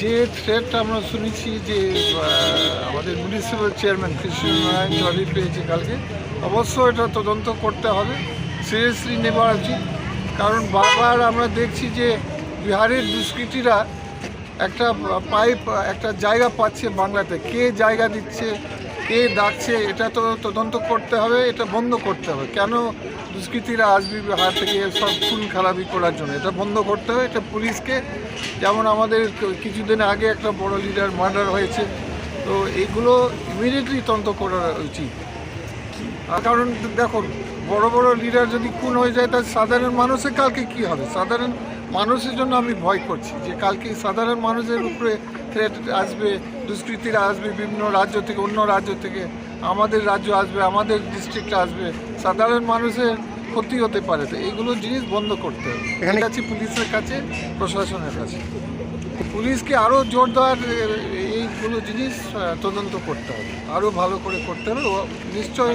যে থ্রেট আমরা শুনেছি যে আমাদের মিউনিসিপ্যাল চেয়ারম্যান কৃষ্ণনারায়ণ জলি পেয়েছে কালকে, অবশ্যই এটা তদন্ত করতে হবে। সিরিয়াসলি নেওয়া উচিত। কারণ বারবার আমরা দেখছি যে বিহারের দুষ্কৃতীরা একটা পাইপ, একটা জায়গা পাচ্ছে বাংলাতে। কে জায়গা দিচ্ছে, কে ডাকছে, এটা তো তদন্ত করতে হবে, এটা বন্ধ করতে হবে। কেন দুষ্কৃতীরা আসবে হাত থেকে সব খুন খারাপি করার জন্য? এটা বন্ধ করতে হবে, এটা পুলিশকে। যেমন আমাদের কিছুদিন আগে একটা বড় লিডার মার্ডার হয়েছে। তো এগুলো ইমিডিয়েটলি তদন্ত করা উচিত। কারণ দেখুন বড় বড় লিডার যদি খুন হয়ে যায় তাহলে সাধারণ মানুষের কালকে কি হবে? সাধারণ মানুষের জন্য আমি ভয় করছি যে কালকে সাধারণ মানুষের উপরে থ্রেট আসবে দুষ্কৃতীরা আসবে বিভিন্ন রাজ্য থেকে অন্য রাজ্য থেকে আমাদের রাজ্য আসবে আমাদের ডিস্ট্রিক্টে আসবে সাধারণ মানুষের ক্ষতি হতে পারে। তো এইগুলো জিনিস বন্ধ করতে হবে। এখানে কাছে পুলিশের কাছে প্রশাসনের কাছে। পুলিশকে আরও জোর দেওয়ার এইগুলো জিনিস তদন্ত করতে হবে। আরও ভালো করে করতে হবে। নিশ্চয়